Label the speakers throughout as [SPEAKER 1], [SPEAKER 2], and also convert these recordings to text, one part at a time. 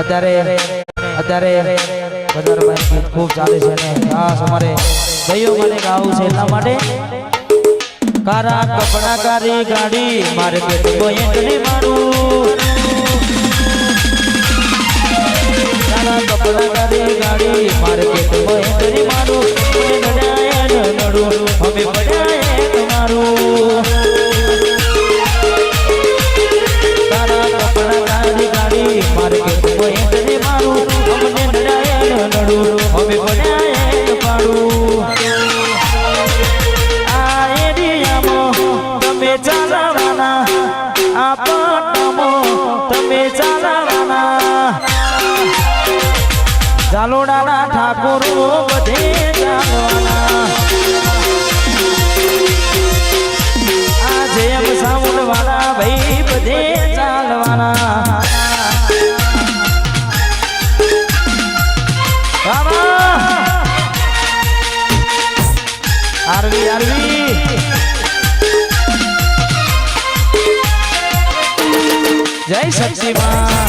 [SPEAKER 1] અત્યારે અત્યારે બજારમાં ગીત ખૂબ ચાલે છે અને ખાસ અમારે ભાઈઓ મને ગાવું છે એટલા માટે. કારા કપડા કારી ગાડી, મારે મારું કારા કપડા કારી ગાડી ચાલોડાના ઠાકોરો બધે ચાલવાના. આ જેમ સાઉન્ડ વાળા ભાઈ બધે ચાલવાના! આરવી જય શક્તિમાં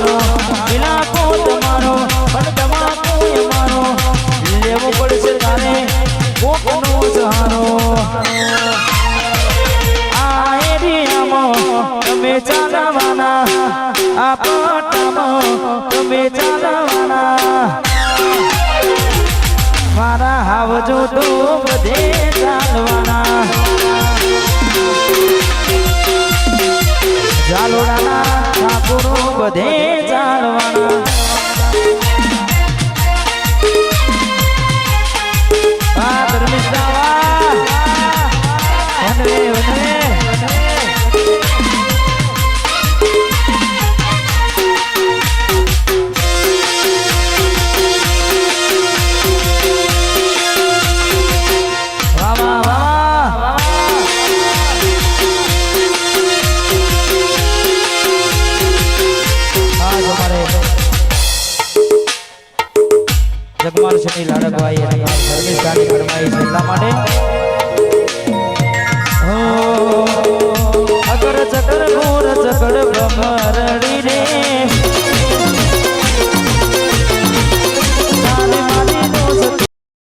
[SPEAKER 1] સહારો ઇલાકો તમારો, પણ તમાકો મારો લેવો પડશે તારે કોકનો સહારો આ એરિયામાં તમે ચાલવાના, આ પટ્ટામાં તમે ચાલવાના. મારા હાવજો તો બધે ચાલવાના. જાલોડાના ઠાકોરો બધે જગમાલ શની લાડકભાઈ અને ધર્મિષ્ઠાની છે એટલા માટે